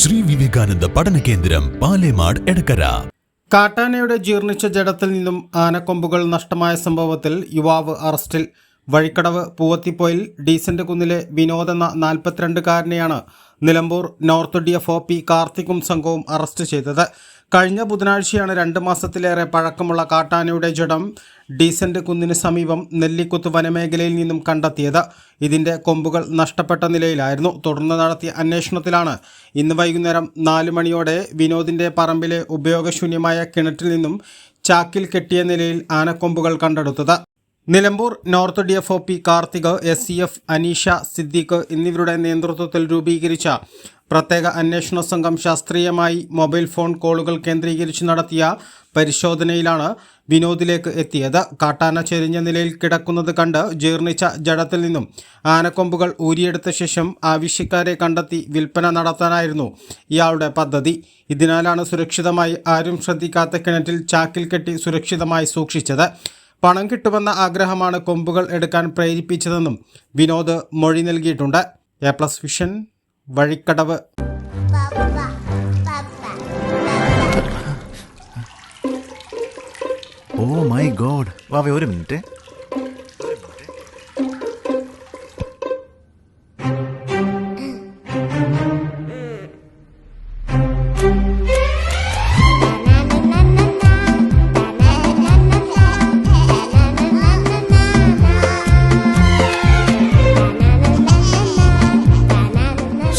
വിവേകാനന്ദ പഠന കേന്ദ്രം പാലേമാട് എടക്കര. കാട്ടാനയുടെ ജീർണിച്ച ജഡത്തിൽ നിന്നും ആനക്കൊമ്പുകൾ നഷ്ടമായ സംഭവത്തിൽ യുവാവ് അറസ്റ്റിൽ. വഴിക്കടവ് പൂവത്തിപ്പോയിൽ ഡീസന്റ് കുന്നിലെ വിനോദ് എന്ന നാൽപ്പത്തിരണ്ടുകാരനെയാണ് Nilambur north D F O P കാർത്തിക്കും സംഘവും അറസ്റ്റ് ചെയ്തത്. കഴിഞ്ഞ ബുധനാഴ്ചയാണ് രണ്ട് മാസത്തിലേറെ പഴക്കമുള്ള കാട്ടാനയുടെ ജഡം ഡീസന്റ് കുന്നിന് സമീപം നെല്ലിക്കുത്ത് വനമേഖലയിൽ നിന്നും കണ്ടെത്തിയത്. ഇതിന്റെ കൊമ്പുകൾ നഷ്ടപ്പെട്ട നിലയിലായിരുന്നു. തുടർന്ന് നടത്തിയ അന്വേഷണത്തിലാണ് ഇന്ന് വൈകുന്നേരം നാല് മണിയോടെ വിനോദിന്റെ പറമ്പിലെ ഉപയോഗശൂന്യമായ കിണറ്റിൽ നിന്നും ചാക്കിൽ കെട്ടിയ നിലയിൽ ആനക്കൊമ്പുകൾ കണ്ടെടുത്തത്. Nilambur north D F O P Karthik S C F Aneesha Siddique എന്നിവരുടെ നേതൃത്വത്തിൽ രൂപീകരിച്ച പ്രത്യേക അന്വേഷണ സംഘം ശാസ്ത്രീയമായി മൊബൈൽ ഫോൺ കോളുകൾ കേന്ദ്രീകരിച്ച് നടത്തിയ പരിശോധനയിലാണ് വിനോദിലേക്ക് എത്തിയത്. കാട്ടാന ചെരിഞ്ഞ നിലയിൽ കിടക്കുന്നത് കണ്ട് ജീർണിച്ച ജടത്തിൽ നിന്നും ആനക്കൊമ്പുകൾ ഊരിയെടുത്ത ശേഷം ആവശ്യക്കാരെ കണ്ടെത്തി വിൽപ്പന നടത്താനായിരുന്നു ഇയാളുടെ പദ്ധതി. ഇതിനാലാണ് സുരക്ഷിതമായി ആരും ശ്രദ്ധിക്കാത്ത കിണറ്റിൽ ചാക്കിൽ കെട്ടി സുരക്ഷിതമായി സൂക്ഷിച്ചത്. പണം കിട്ടുമെന്ന ആഗ്രഹമാണ് കൊമ്പുകൾ എടുക്കാൻ പ്രേരിപ്പിച്ചതെന്നും വിനോദ് മൊഴി നൽകിയിട്ടുണ്ട്. A plus vision Vazhikkadavu. Oh my god വാവേ ഒരു minute.